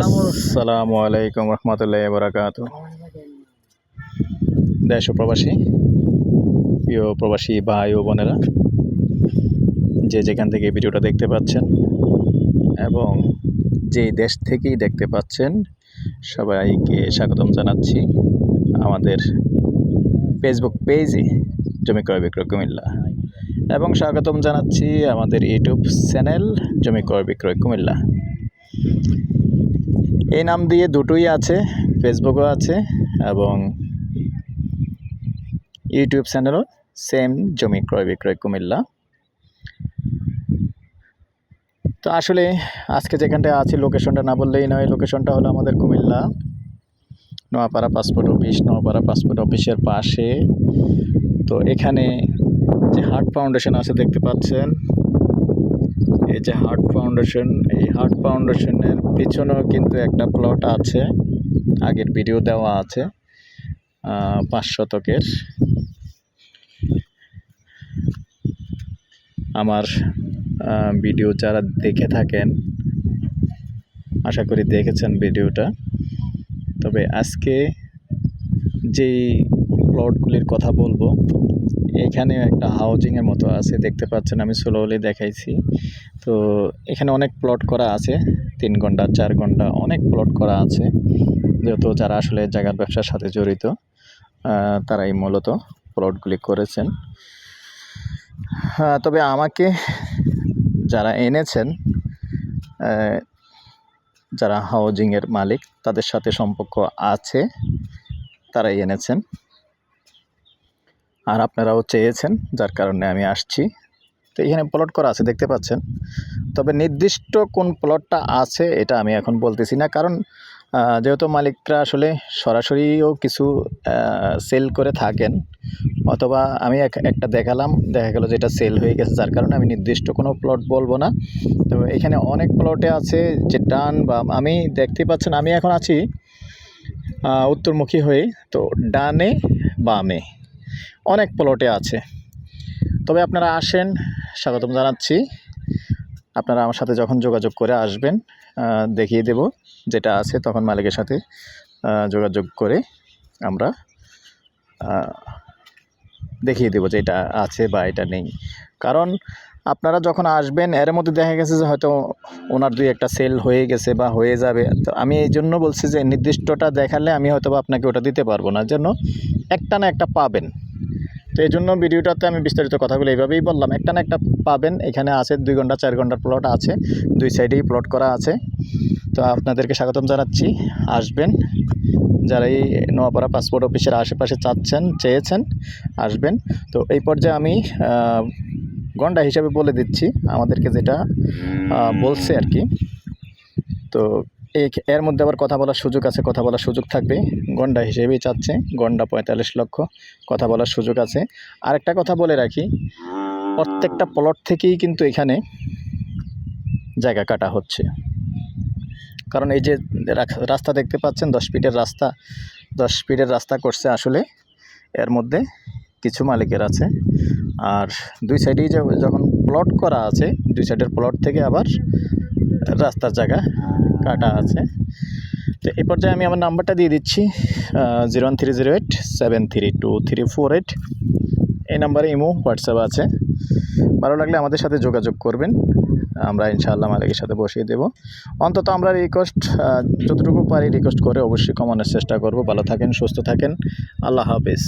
আসসালামু আলাইকুম রহমতুল্লাহ বরাকাত। দেশ প্রবাসী, প্রিয় প্রবাসী ভাই ও বোনেরা, যে যেখান থেকে ভিডিওটা দেখতে পাচ্ছেন এবং যে দেশ থেকেই দেখতে পাচ্ছেন, সবাইকে স্বাগতম জানাচ্ছি আমাদের ফেসবুক পেজে জমি ক্রয় বিক্রয় কুমিল্লা। এবং স্বাগতম জানাচ্ছি আমাদের ইউটিউব চ্যানেল জমি ক্রয় বিক্রয় কুমিল্লা। এই নাম দিয়ে দুটোই আছে ফেসবুকও আছে এবং ইউটিউব চ্যানেলও সেম জমি ক্রয় বিক্রয় কুমিল্লা। তো আসলে আজকে যেখানটায় আছি লোকেশনটা না বললেই নয় লোকেশনটা হলো আমাদের Comilla. Noapara passport office Noapara passport অফিসের পাশে। তো এখানে যে হার্ট ফাউন্ডেশন আছে দেখতে পাচ্ছেন এই যে হার্ট ফাউন্ডেশন এই হার্ট ফাউন্ডেশনের পিছনেও কিন্তু একটা প্লট আছে। আগের ভিডিও দেওয়া আছে পাঁচ শতকের। আমার ভিডিও যারা দেখে থাকেন, আশা করি দেখেছেন ভিডিওটা তবে আজকে যেই প্লটগুলির কথা বলব এখানে একটা হাউজিংয়ের মতো আছে, দেখতে পাচ্ছেন আমি স্লোলি দেখাইছি। তো এখানে অনেক প্লট করা আছে, তিন ঘণ্টা, চার ঘণ্টা, অনেক প্লট করা আছে। যেহেতু যারা আসলে জায়গার ব্যবসার সাথে জড়িত তারাই মূলত প্লটগুলি করেছেন। তবে আমাকে যারা এনেছেন যারা হাউজিংয়ের মালিক, তাদের সাথে সম্পর্ক আছে, তারাই এনেছেন। আর আপনারাও চেয়েছেন, যার কারণে আমি আসছি। তো এখানে প্লট করা আছে, দেখতে পাচ্ছেন। তবে নির্দিষ্ট কোন প্লটটা আছে, এটা আমি এখন বলতেছি না। কারণ যেহেতু মালিকরা আসলে সরাসরিও কিছু সেল করে থাকেন, অথবা আমি এক- একটা দেখালাম, দেখা গেল যেটা সেল হয়ে গেছে, যার কারণে আমি নির্দিষ্ট কোনো প্লট বলব না। তো এখানে অনেক প্লটে আছে, যে ডান বা, আমি দেখতে পাচ্ছেন, আমি এখন আছি উত্তরমুখী হয়ে। তো ডানে বামে অনেক প্লটে আছে। তবে আপনারা আসেন, স্বাগতম জানাচ্ছি। আপনারা আমার সাথে যখন যোগাযোগ করে আসবেন দেখিয়ে দেব যেটা আছে, তখন মালিকের সাথে যোগাযোগ করে আমরা দেখিয়ে দেবো যে এটা আছে বা এটা নেই। কারণ আপনারা যখন আসবেন, এর মধ্যে দেখা গেছে যে হয়তো ওনার দুই একটা সেল হয়ে গেছে বা হয়ে যাবে। তো আমি এই জন্য বলছি যে নির্দিষ্টটা দেখালে আমি হয়তো আপনাকে ওটা দিতে পারব না। জন্য একটা না একটা পাবেন। তো এই জন্য ভিডিওটাতে আমি বিস্তারিত কথাগুলো এইভাবেই বললাম। একটা না একটা পাবেন, এখানে আছে দুই ঘণ্টা, চার ঘণ্টার প্লট আছে, দুই সাইডেই প্লট করা আছে। তো আপনাদেরকে স্বাগতম জানাচ্ছি। আসবেন, যারা এই নোয়াপাড়া পাসপোর্ট অফিসের আশেপাশে চাচ্ছেন, চেয়েছেন, আসবেন। তো এই পর্যায়ে আমি গন্ডা হিসাবে বলে দিচ্ছি, আমাদেরকে যেটা বলছে আর কি। তো এর মধ্যে আবার কথা বলার সুযোগ আছে, কথা বলার সুযোগ থাকবে। গন্ডা হিসেবেই চাচ্ছে, গন্ডা পঁয়তাল্লিশ লক্ষ, কথা বলার সুযোগ আছে। আরেকটা কথা বলে রাখি, প্রত্যেকটা প্লট থেকেই কিন্তু এখানে জায়গা কাটা হচ্ছে। কারণ এই যে রাস্তা দেখতে পাচ্ছেন, দশ ফিটের রাস্তা, দশ ফিটের রাস্তা করছে আসলে। এর মধ্যে কিছু মালিকের আছে। আর দুই সাইডেই যখন প্লট করা আছে, দুই সাইডের প্লট থেকে আবার রাস্তার জায়গা কাটা আছে। তো এই পর্যায়ে আমি আমার নাম্বারটা দিয়ে দিচ্ছি zero one three zero eight seven three two three four eight এই নাম্বারে ইমো, হোয়াটসঅ্যাপ আছে। ভালো লাগলে আমাদের সাথে যোগাযোগ করবেন। আমরা ইনশাআল্লাহ মালিকের সাথে বসিয়ে দেব। অন্তত আমরা রিকোয়েস্ট যতটুকু পারি রিকোয়েস্ট করে অবশ্যই কমানোর চেষ্টা করব। ভালো থাকেন, সুস্থ থাকেন। আল্লাহ হাফিজ।